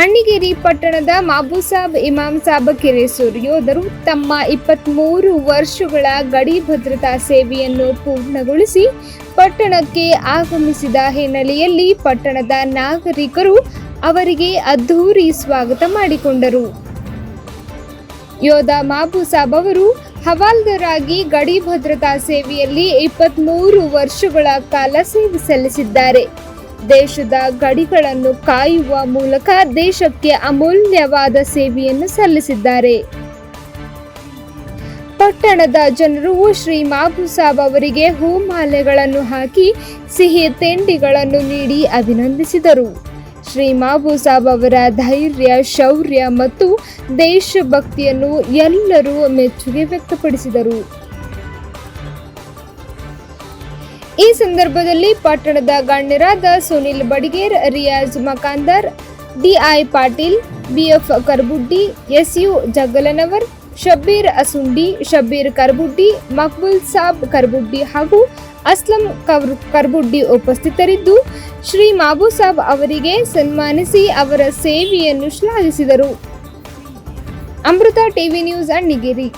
ಅಣ್ಣಿಗೇರಿ ಪಟ್ಟಣದ ಮಾಬುಸಾಬ್ ಇಮಾಮ್ ಸಾಬ್ ಕಿರೇಸೂರ್ ಯೋಧರು ತಮ್ಮ ಇಪ್ಪತ್ತ್ಮೂರು ವರ್ಷಗಳ ಗಡಿ ಭದ್ರತಾ ಸೇವೆಯನ್ನು ಪೂರ್ಣಗೊಳಿಸಿ ಪಟ್ಟಣಕ್ಕೆ ಆಗಮಿಸಿದ ಹಿನ್ನೆಲೆಯಲ್ಲಿ ಪಟ್ಟಣದ ನಾಗರಿಕರು ಅವರಿಗೆ ಅದ್ಧೂರಿ ಸ್ವಾಗತ ಮಾಡಿಕೊಂಡರು. ಯೋಧ ಮಾಬುಸಾಬ್ ಅವರು ಹವಾಲ್ದರಾಗಿ ಗಡಿ ಭದ್ರತಾ ಸೇವೆಯಲ್ಲಿ ಇಪ್ಪತ್ತ್ಮೂರು ವರ್ಷಗಳ ಕಾಲ ಸೇವೆ ಸಲ್ಲಿಸಿದ್ದಾರೆ. ದೇಶದ ಗಡಿಗಳನ್ನು ಕಾಯುವ ಮೂಲಕ ದೇಶಕ್ಕೆ ಅಮೂಲ್ಯವಾದ ಸೇವೆಯನ್ನು ಸಲ್ಲಿಸಿದ್ದಾರೆ. ಪಟ್ಟಣದ ಜನರು ಶ್ರೀ ಮಾಬುಸಾಬ್ ಅವರಿಗೆ ಹೂಮಾಲೆಗಳನ್ನು ಹಾಕಿ ಸಿಹಿ ತಿಂಡಿಗಳನ್ನು ನೀಡಿ ಅಭಿನಂದಿಸಿದರು. ಶ್ರೀ ಮಾಬುಸಾಬ್ ಅವರ ಧೈರ್ಯ, ಶೌರ್ಯ ಮತ್ತು ದೇಶಭಕ್ತಿಯನ್ನು ಎಲ್ಲರೂ ಮೆಚ್ಚುಗೆ ವ್ಯಕ್ತಪಡಿಸಿದರು. ಈ ಸಂದರ್ಭದಲ್ಲಿ ಪಟ್ಟಣದ ಗಣ್ಯರಾದ Sunil Badiger, Riyaz Makandar, DI Patil, BF Karbuddi, SU Jaggalanavar, Shabbir Asundi, Shabbir Karbuddi, Maqbul Sab Karbuddi ಹಾಗೂ ಅಸ್ಲಂ ಕರ್ ಕರ್ಬುಡ್ಡಿ ಉಪಸ್ಥಿತರಿದ್ದು, ಶ್ರೀ ಮಾಬುಸಾಬ್ ಅವರಿಗೆ ಸನ್ಮಾನಿಸಿ ಅವರ ಸೇವೆಯನ್ನು ಶ್ಲಾಘಿಸಿದರು. Amrita TV news, Annigeri.